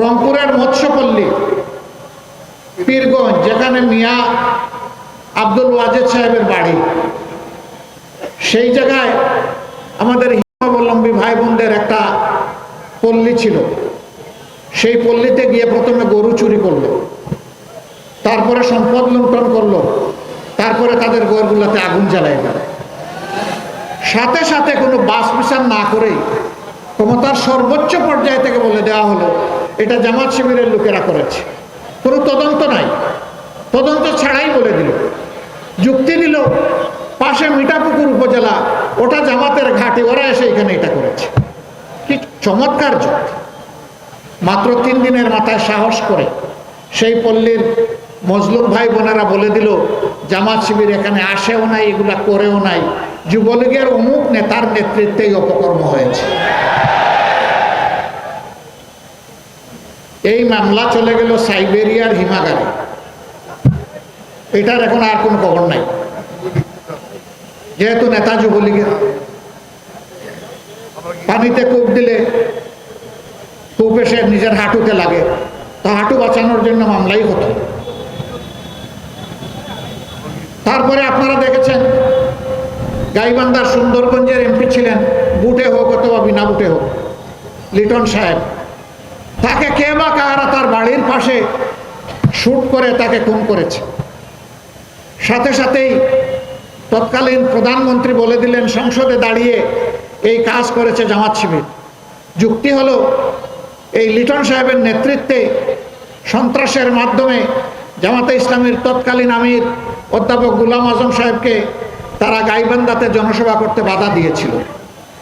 রংপুরের মৎস্যপল্লী, পীরগঞ্জ, যেখানে মিয়া আব্দুল ওয়াজেদ সাহেবের বাড়ি। সেই জায়গায় আমাদের হিমাবলম্বী ভাই বোনদের একটা পল্লী ছিল। সেই পল্লীতে গিয়ে প্রথমে গরু চুরি করল। তারপরে সম্পদ লুণ্ঠন করল। তারপরে তাদের গড়গুলোতে আগুন জ্বালাই দিল। সাথে সাথে কোনো বাস বিচার না করেই ক্ষমতার সর্বোচ্চ পর্যায় থেকে বলে দেওয়া হলো এটা জামাত শিবিরের লোকেরা করেছে। কোনো তদন্ত নাই। তদন্ত ছাড়াই বলে দিল। যুক্তি দিল, পাশে মিঠাপুকুর উপজেলা, ওটা জামাতের ঘাটে, ওরা এসে এখানে এটা করেছে। কি চমৎকার যুক্তি। মাত্র তিন দিনের মাথায় সাহস করে সেই পল্লীর মজলুম ভাই বোনেরা বলে দিল, জামাত শিবির এখানে আসেও নাই, এগুলা করেও নাই। যুবলীগের অমুক নেতার নেতৃত্বেই অপকর্ম হয়েছে। এই মামলা চলে গেল সাইবেরিয়ার হিমাগারে। এটার এখন আর কোনো খবর নাই। যেহেতু নেতা যুবলীগের। পানিতে কূপ দিলে কূপ এসে নিজের হাঁটুতে লাগে। তো হাঁটু বাঁচানোর জন্য মামলাই হতো। তারপরে আপনারা দেখেছেন, গাইবান্ধার সুন্দরগঞ্জের এমপি ছিলেন, বুটে হোক অথবা বিনা বুটে হোক, লিটন সাহেব। তাকে কে বা কাহারা তার বাড়ির পাশে শুট করে তাকে খুন করেছে? সাথে সাথেই তৎকালীন প্রধানমন্ত্রী বলে দিলেন, সংসদে দাঁড়িয়ে এই কাজ করেছে জামাত শিবির। যুক্তি হলো, এই লিটন সাহেবের নেতৃত্বে সন্ত্রাসের মাধ্যমে জামাতে ইসলামীর তৎকালীন আমির অধ্যাপক গুলাম আজম সাহেবকে তারা গাইবান্ধাতে জনসভা করতে বাধা দিয়েছিল।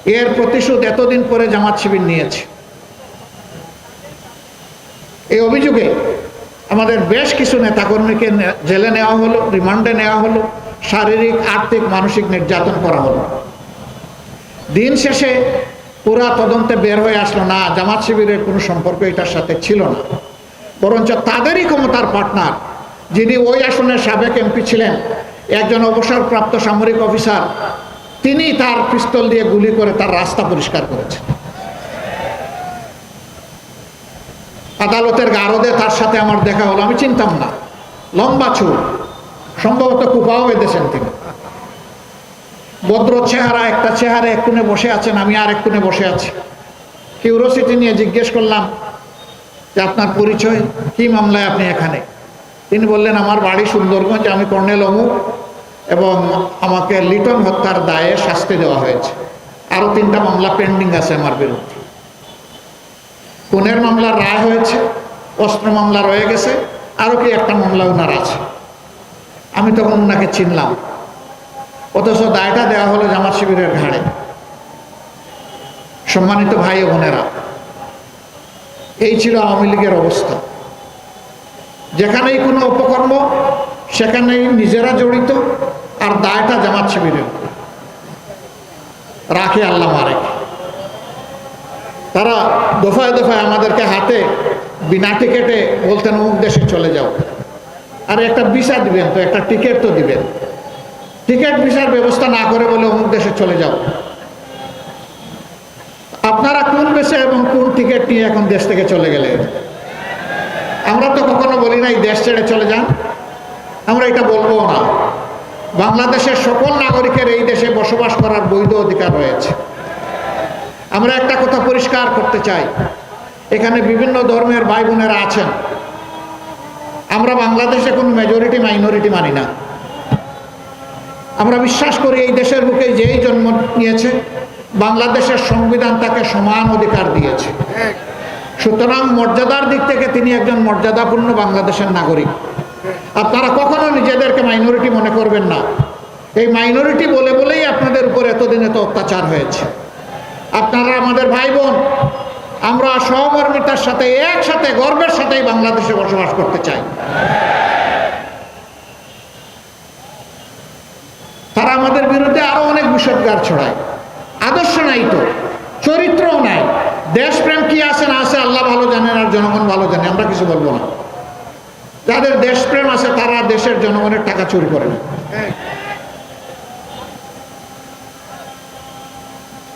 এর প্রতিশোধ এতদিন পরে জামাত শিবির নিয়েছে। এই অভিযোগে আমাদের বেশ কিছু নেতাকর্মীকে জেলে নেওয়া হলো, রিমান্ডে নেওয়া হলো, শারীরিক, আর্থিক, মানসিক নির্যাতন করা হলো। দিন শেষে পুরা তদন্তে বের হয়ে আসলো, না, জামাত শিবিরের কোনো সম্পর্ক এটার সাথে ছিল না। বরঞ্চ তাদেরই ক্ষমতার পার্টনার, যিনি ওই আসনের সাবেক এমপি ছিলেন, একজন অবসরপ্রাপ্ত সামরিক অফিসার, তিনি তার পিস্তল দিয়ে গুলি করে তার রাস্তা পরিষ্কার করেছেন। আদালতের গারদে তার সাথে আমার দেখা হলো, আমি চিনতাম না। লম্বা চুল সম্ভবত কুপাও বেঁধেছেন তিনি। ভদ্র চেহারা, একটা চেহারা এক কোণে বসে আছেন, আমি আর এক কোণে বসে আছি। কিউরোসিটি নিয়ে জিজ্ঞেস করলাম, যে আপনার পরিচয়? কি মামলায় আপনি এখানে? তিনি বললেন, আমার বাড়ি সুন্দরগঞ্জ, আমি কর্নেল অমুক এবং আমাকে লিটন হত্যার দায়ে শাস্তি দেওয়া হয়েছে। আরও তিনটা মামলা পেন্ডিং আছে আমার বিরুদ্ধে। খুনের মামলার রায় হয়েছে, অস্ত্র মামলা রয়ে গেছে আরও কি একটা মামলা ওনার আছে। আমি তখন ওনাকে চিনলাম। অথচ দায়টা দেওয়া হলো জামাত শিবিরের ঘাড়ে। সম্মানিত ভাই ও বোনেরা, এই ছিল আওয়ামী লীগের অবস্থা। যেখানেই কোনো অপকর্ম সেখানেই নিজেরা জড়িত, আর দায়টা জামাত শিবিরের। রাখে আল্লাহ মারে তারা দফায় দফায় আমাদেরকে হাতে বিনা টিকেটে বলতেন, অমুক দেশে চলে যাও। আর একটা ভিসা দিবেন তো, একটা টিকিট তো দিবেন। টিকিট ভিসার ব্যবস্থা না করে বলে অমুক দেশে চলে যাও। আপনারা কোন দেশে এবং কোন টিকিট নিয়ে এখন দেশ থেকে চলে গেলে? আমরা তো কখনো বলি নাই, দেশ ছেড়ে চলে যান। আমরা এটা বলব না। বাংলাদেশের সকল নাগরিকের এই দেশে বসবাস করার বৈধ অধিকার রয়েছে। আমরা একটা কথা পরিষ্কার করতে চাই। এখানে বিভিন্ন ধর্মের ভাই বোনেরা আছেন। আমরা বাংলাদেশে কোনো মেজরিটি মাইনরিটি মানি না। আমরা বিশ্বাস করি এই দেশের বুকে যেই জন্ম নিয়েছে, বাংলাদেশের সংবিধান তাকে সমান অধিকার দিয়েছে। সুতরাং মর্যাদার দিক থেকে তিনি একজন মর্যাদাপূর্ণ বাংলাদেশের নাগরিক। আপনারা কখনো নিজেদেরকে মাইনরিটি মনে করবেন না। এই মাইনরিটি বলে বলেই আপনাদের উপর এতদিন এত অত্যাচার হয়েছে। আপনারা আমাদের ভাই বোন, আমরা সহমর্মিতার সাথে একসাথে গর্বের সাথেই বাংলাদেশে বসবাস করতে চাই। তারা আমাদের বিরুদ্ধে আরও অনেক বিষদগার ছড়ায়। আদর্শ নাই তো, চরিত্রও নাই। দেশপ্রেম কি আছে না আছে আল্লাহ ভালো জানেন আর জনগণ ভালো জানে, আমরা কিছু বলব না। যাদের দেশপ্রেম আছে তারা দেশের জনগণের টাকা চুরি করে না।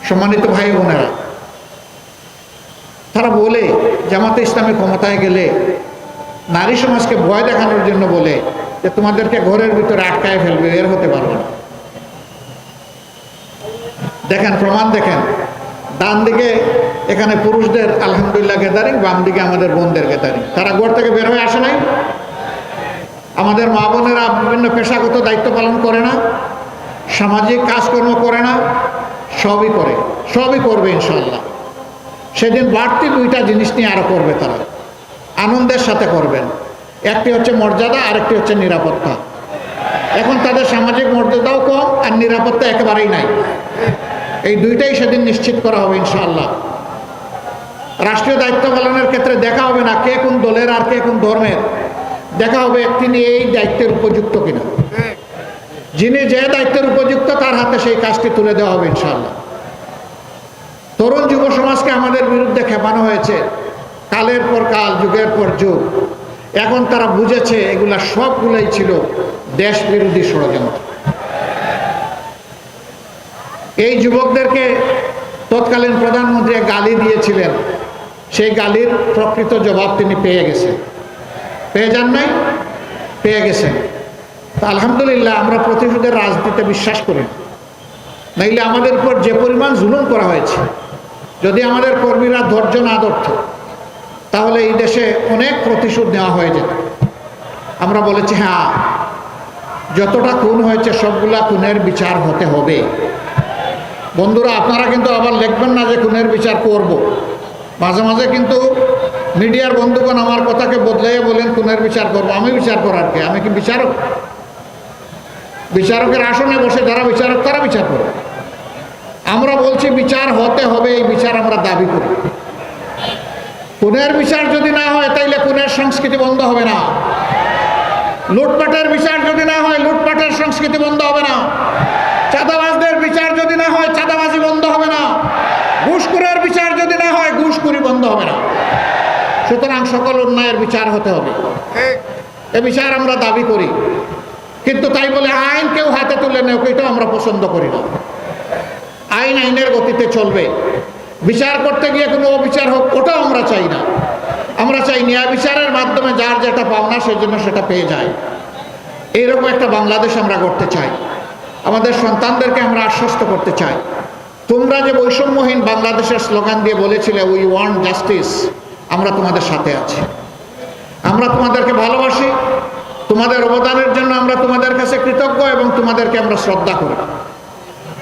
সম্মানিত ভাই বোনেরা, তারা বলে, জামাতে ইসলামী ক্ষমতায় গেলে নারী সমাজকে ভয় দেখানোর জন্য বলে যে তোমাদেরকে ঘরের ভিতরে আটকায় ফেলবে, এর হতে পারবে না। দেখেন, প্রমাণ দেখেন, ডান দিকে এখানে পুরুষদের আলহামদুলিল্লাহ গেদারিং বাম দিকে আমাদের বোনদের গেদারিং তারা ঘর থেকে বের হয়ে আসে নাই? আমাদের মা বোনেরা বিভিন্ন পেশাগত দায়িত্ব পালন করে না, সামাজিক কাজকর্ম করে না সবই করে, সবই করবে ইনশাল্লাহ সেদিন বাড়তি দুইটা জিনিস নিয়ে আরও করবে তারা। আনন্দের সাথে করবেন। একটি হচ্ছে মর্যাদা, আরেকটি হচ্ছে নিরাপত্তা। এখন তাদের সামাজিক মর্যাদাও কম আর নিরাপত্তা একেবারেই নাই। এই দুইটাই সেদিন নিশ্চিত করা হবে ইনশাআল্লাহ। রাষ্ট্রীয় দায়িত্ব পালনের ক্ষেত্রে দেখা হবে না কে কোন দলের আর কে কোন ধর্মের। দেখা হবে তিনি এই দায়িত্বের উপযুক্ত কিনা। যিনি যে দায়িত্বের উপযুক্ত, তার হাতে সেই কাজটি তুলে দেওয়া হবে ইনশাল্লাহ তরুণ যুব সমাজকে আমাদের বিরুদ্ধে খেপানো হয়েছে। কালের পর কাল, যুগের পর যুগ। এখন তারা বুঝেছে, এগুলা সবগুলাই ছিল দেশ বিরোধী ষড়যন্ত্র। এই যুবকদেরকে তৎকালীন প্রধানমন্ত্রী গালি দিয়েছিলেন। সেই গালির প্রকৃত জবাব তিনি পেয়ে গেছেন। পেয়ে যান নাই? পেয়ে গেছেন। তা আলহামদুলিল্লাহ আমরা প্রতিশোধের রাজনীতিতে বিশ্বাস করি নাইলে আমাদের উপর যে পরিমাণ জুলুম করা হয়েছে, যদি আমাদের কর্মীরা ধৈর্য না ধরত, তাহলে এই দেশে অনেক প্রতিশোধ নেওয়া হয়ে যেত। আমরা বলেছি হ্যাঁ যতটা খুন হয়েছে সবগুলা খুনের বিচার হতে হবে। বন্ধুরা, আপনারা কিন্তু আবার লিখবেন না যে খুনের বিচার করব। মাঝে মাঝে কিন্তু মিডিয়ার বন্ধুগণ আমার কথাকে বদলাইয়ে বলেন, খুনের বিচার করব। আমি বিচার করার কে? আমি কি বিচারক? বিচারকের আসনে বসে যারা বিচারক তারা বিচার করবে আমরা বলছি বিচার হতে হবে এই বিচার আমরা দাবি করি। খুনের বিচার যদি না হয় তাইলে খুনের সংস্কৃতি বন্ধ হবে না। লুটপাটের বিচার যদি না হয় লুটপাটের সংস্কৃতি বন্ধ হবে না। চাঁদাবাজদের বিচার যদি না হয় চাঁদাবাজি বন্ধ হবে না। ঘুষখুরের বিচার যদি না হয় ঘুষখুরি বন্ধ হবে না। সুতরাং সকল অন্যায়ের বিচার হতে হবে। এ বিচার আমরা দাবি করি। কিন্তু তাই বলে আইন কেউ হাতে তুলে নেও এটাও আমরা পছন্দ করি না। আইন আইনের গতিতে চলবে। বিচার করতে গিয়ে কোনো অবিচার হোক, ওটাও আমরা চাই না। আমরা চাই ন্যায় বিচারের মাধ্যমে যার যেটা পাওনা সেই জন্য সেটা পেয়ে যায়। এইরকম একটা বাংলাদেশ আমরা করতে চাই। আমাদের সন্তানদেরকে আমরা আশ্বস্ত করতে চাই। তোমরা যে বৈষম্যহীন বাংলাদেশের স্লোগান দিয়ে বলেছিলে উই ওয়ান্ট জাস্টিস আমরা তোমাদের সাথে আছি। আমরা তোমাদেরকে ভালোবাসি। তোমাদের অবদানের জন্য আমরা কৃতজ্ঞ এবং তোমাদেরকে আমরা শ্রদ্ধা করি।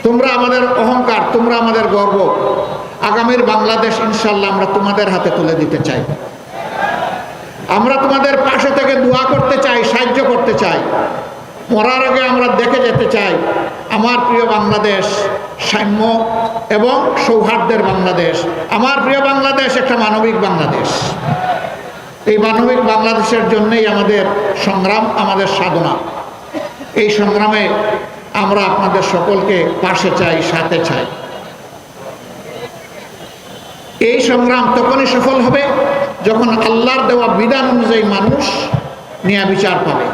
তোমরা আমাদের অহংকার, তোমরা আমাদের গর্ব। আগামীর বাংলাদেশ ইনশাল্লাহ আমরা তোমাদের হাতে তুলে দিতে চাই। আমরা তোমাদের পাশে থেকে দোয়া করতে চাই, সাহায্য করতে চাই। মরার আগে আমরা দেখে যেতে চাই, আমার প্রিয় বাংলাদেশ সাম্য এবং সৌহার্দ্যের বাংলাদেশ। আমার প্রিয় বাংলাদেশ একটা মানবিক বাংলাদেশ। এই মানবিক বাংলাদেশের জন্যই আমাদের সংগ্রাম, আমাদের সাধনা। এই সংগ্রামে আমরা আপনাদের সকলকে পাশে চাই, সাথে চাই। এই সংগ্রাম তখনই সফল হবে যখন আল্লাহর দেওয়া বিধান অনুযায়ী মানুষ ন্যায় বিচার পাবে।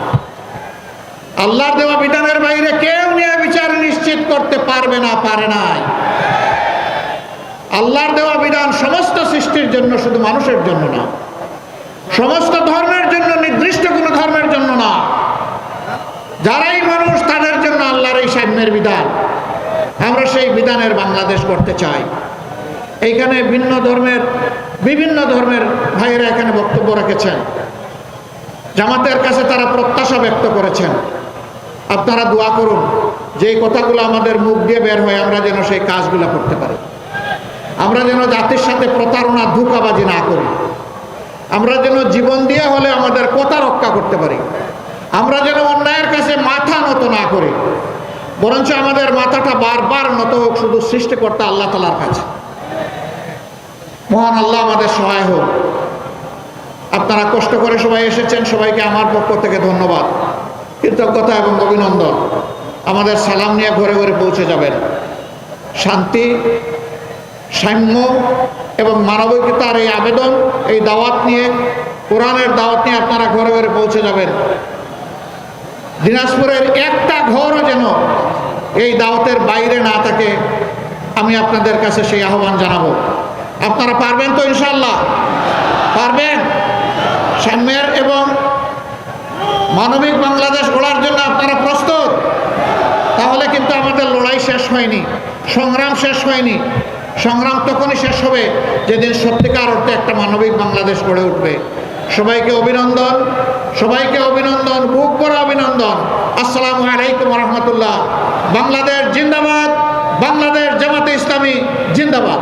আল্লাহর দেওয়া বিধানের বাইরে কেউ ন্যায় বিচার নিশ্চিত করতে পারবে না, পারে নাই। আল্লাহর দেওয়া বিধান সমস্ত সৃষ্টির জন্য শুধু মানুষের জন্য না, সমস্ত ধর্মের জন্য, নির্দিষ্ট কোনো ধর্মের জন্য না যারাই মানুষ তাদের জন্য সাম্যের বিধান। আমরা সেই বিধানের বাংলাদেশ করতে চাই। এইখানে ভিন্ন ধর্মের, বিভিন্ন ধর্মের ভাইয়েরা এখানে বক্তব্য রেখেছেন। জামাতের কাছে তারা প্রত্যাশা ব্যক্ত করেছেন। আপনারা দোয়া করুন যে কথাগুলো আমাদের মুখ দিয়ে বের হয়, আমরা যেন সেই কাজগুলো করতে পারি। আমরা যেন জাতির সাথে প্রতারণা, ধোকাবাজি না করি। আমরা যেন জীবন দিয়ে হলে আমাদের কথা রক্ষা করতে পারি। আমরা যেন অন্যায়ের কাছে মাথা নত না করি। বরঞ্চ আমাদের মাথাটা বারবার নত হোক, শুধু সৃষ্টিকর্তা আল্লাহ তালার কাছে। মহান আল্লাহ আমাদের সহায় হোক। আপনারা কষ্ট করে সবাই এসেছেন, সবাইকে আমার পক্ষ থেকে ধন্যবাদ। কৃতজ্ঞতা এবং অভিনন্দন। আমাদের সালাম নিয়ে ঘরে ঘরে পৌঁছে যাবেন। শান্তি, সাম্য এবং মানবিকতার এই আবেদন, এই দাওয়াত নিয়ে, কোরআনের দাওয়াত নিয়ে আপনারা ঘরে ঘরে পৌঁছে যাবেন। দিনাজপুরের একটা ঘরও যেন এই দাওয়াতের বাইরে না থাকে, আমি আপনাদের কাছে সেই আহ্বান জানাব। আপনারা পারবেন তো ইনশাল্লাহ পারবেন? সাম্যের এবং মানবিক বাংলাদেশ গড়ার জন্য আপনারা প্রস্তুত? তাহলে কিন্তু আমাদের লড়াই শেষ হয়নি, সংগ্রাম শেষ হয়নি, সংগ্রাম তখনই শেষ হবে যেদিন সত্যিকার অর্থে একটা মানবিক বাংলাদেশ গড়ে উঠবে। সবাইকে অভিনন্দন সবাইকে অভিনন্দন, বুক করা অভিনন্দন। আসসালামু আলাইকুম রহমতুল্লাহ। বাংলাদেশ জিন্দাবাদ, বাংলাদেশ জামাতে ইসলামী জিন্দাবাদ।